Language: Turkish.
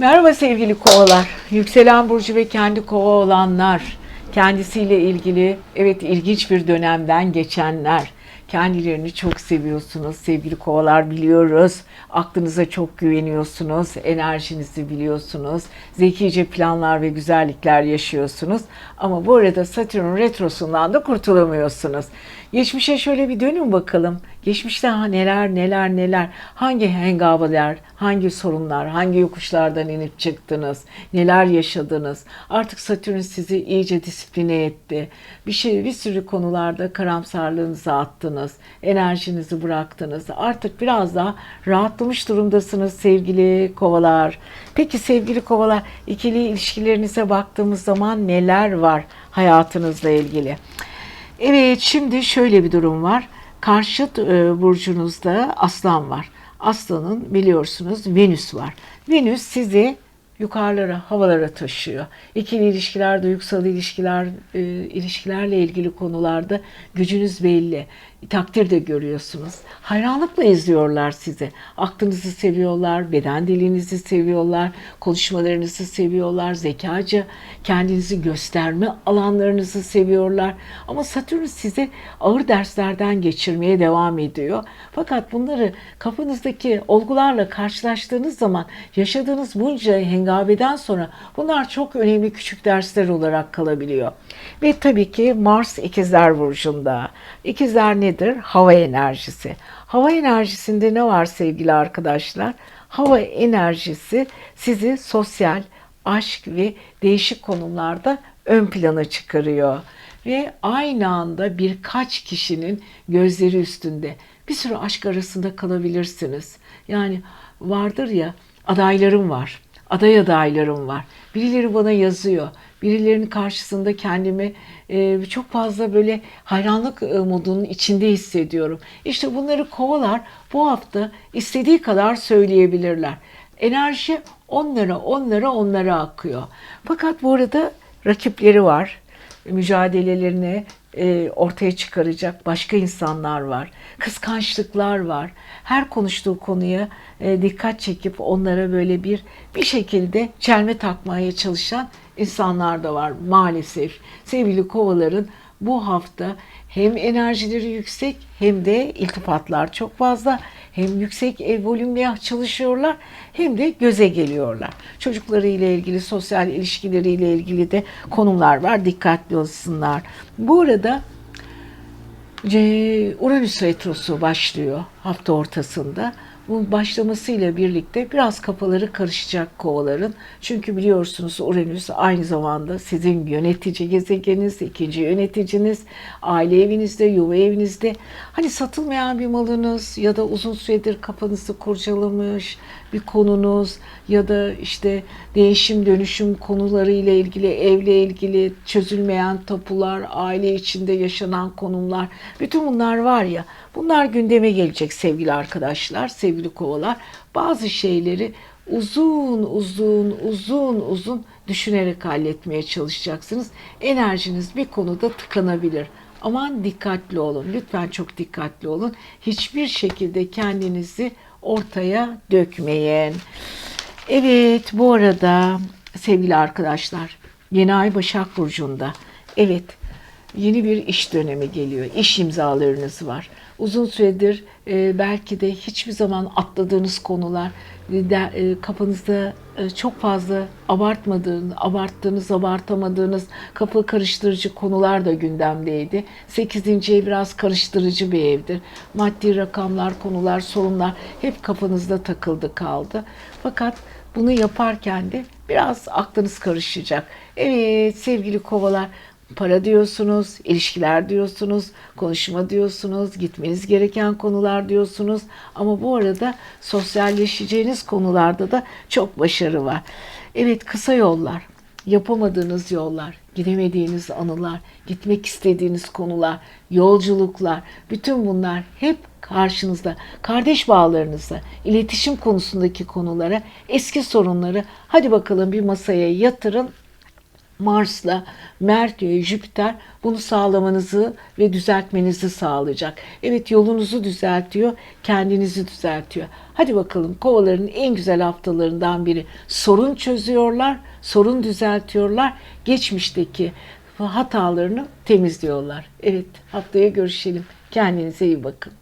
Merhaba sevgili kovalar. Yükselen burcu ve kendi kova olanlar, kendisiyle ilgili evet ilginç bir dönemden geçenler, kendilerini çok seviyorsunuz sevgili kovalar biliyoruz. Aklınıza çok güveniyorsunuz, enerjinizi biliyorsunuz. Zekice planlar ve güzellikler yaşıyorsunuz. Ama bu arada Satürn retrosundan da kurtulamıyorsunuz. Geçmişe şöyle bir dönün bakalım. Geçmişte ha neler neler neler, hangi hengabeler, hangi sorunlar, hangi yokuşlardan inip çıktınız, neler yaşadınız. Artık Satürn sizi iyice disipline etti. Bir şey, bir sürü konularda karamsarlığınızı attınız, enerjinizi bıraktınız. Artık biraz daha rahatlamış durumdasınız sevgili kovalar. Peki sevgili kovalar, ikili ilişkilerinize baktığımız zaman neler var hayatınızla ilgili? Evet şimdi şöyle bir durum var. Karşıt e, burcunuzda aslan var. Aslanın biliyorsunuz Venüs var. Venüs sizi yukarılara, havalara taşıyor. İkili ilişkiler, duygusal ilişkiler, e, ilişkilerle ilgili konularda gücünüz belli. Takdir de görüyorsunuz. Hayranlıkla izliyorlar sizi. Aklınızı seviyorlar, beden dilinizi seviyorlar, konuşmalarınızı seviyorlar, zekaca kendinizi gösterme alanlarınızı seviyorlar. Ama Satürn sizi ağır derslerden geçirmeye devam ediyor. Fakat bunları kafanızdaki olgularla karşılaştığınız zaman yaşadığınız bunca hengabeden sonra bunlar çok önemli küçük dersler olarak kalabiliyor. Ve tabii ki Mars ikizler burcunda. İkizler nedir? Hava enerjisi. Hava enerjisinde ne var sevgili arkadaşlar? Hava enerjisi sizi sosyal, aşk ve değişik konumlarda ön plana çıkarıyor. Ve aynı anda birkaç kişinin gözleri üstünde bir sürü aşk arasında kalabilirsiniz. Yani vardır ya adaylarım var, aday adaylarım var. Birileri bana yazıyor. Birilerinin karşısında kendimi e, çok fazla böyle hayranlık e, modunun içinde hissediyorum. İşte bunları kovalar bu hafta istediği kadar söyleyebilirler. Enerji onlara, onlara, onlara akıyor. Fakat bu arada rakipleri var. Mücadelelerini e, ortaya çıkaracak başka insanlar var. Kıskançlıklar var. Her konuştuğu konuya e, dikkat çekip onlara böyle bir bir şekilde çelme takmaya çalışan insanlar da var maalesef. Sevgili kovaların bu hafta hem enerjileri yüksek hem de iltifatlar çok fazla. Hem yüksek ev volümle çalışıyorlar hem de göze geliyorlar. Çocuklarıyla ilgili, sosyal ilişkileriyle ilgili de konumlar var. Dikkatli olsunlar. Bu arada C- Uranüs retrosu başlıyor hafta ortasında. Bu başlamasıyla birlikte biraz kafaları karışacak kovaların. Çünkü biliyorsunuz Uranüs aynı zamanda sizin yönetici gezegeniniz, ikinci yöneticiniz, aile evinizde, yuva evinizde. Hani satılmayan bir malınız ya da uzun süredir kafanızı kurcalamış bir konunuz ya da işte değişim dönüşüm konuları ile ilgili evle ilgili çözülmeyen tapular, aile içinde yaşanan konumlar bütün bunlar var ya bunlar gündeme gelecek sevgili arkadaşlar, sevgili kovalar. Bazı şeyleri uzun uzun uzun uzun düşünerek halletmeye çalışacaksınız. Enerjiniz bir konuda tıkanabilir. Aman dikkatli olun. Lütfen çok dikkatli olun. Hiçbir şekilde kendinizi ortaya dökmeyin. Evet bu arada sevgili arkadaşlar yeni ay Başak Burcu'nda. Evet yeni bir iş dönemi geliyor. İş imzalarınız var. Uzun süredir e, belki de hiçbir zaman atladığınız konular, e, de, e, kafanızda e, çok fazla abartmadığınız, abarttığınız, abartamadığınız kafa karıştırıcı konular da gündemdeydi. 8. ev biraz karıştırıcı bir evdir. Maddi rakamlar, konular, sorunlar hep kafanızda takıldı kaldı. Fakat bunu yaparken de biraz aklınız karışacak. Evet sevgili kovalar para diyorsunuz, ilişkiler diyorsunuz, konuşma diyorsunuz, gitmeniz gereken konular diyorsunuz. Ama bu arada sosyalleşeceğiniz konularda da çok başarı var. Evet kısa yollar, yapamadığınız yollar, gidemediğiniz anılar, gitmek istediğiniz konular, yolculuklar, bütün bunlar hep karşınızda. Kardeş bağlarınızda, iletişim konusundaki konulara, eski sorunları hadi bakalım bir masaya yatırın, Mars'la Merkür, Jüpiter bunu sağlamanızı ve düzeltmenizi sağlayacak. Evet yolunuzu düzeltiyor, kendinizi düzeltiyor. Hadi bakalım kovaların en güzel haftalarından biri. Sorun çözüyorlar, sorun düzeltiyorlar. Geçmişteki hatalarını temizliyorlar. Evet haftaya görüşelim. Kendinize iyi bakın.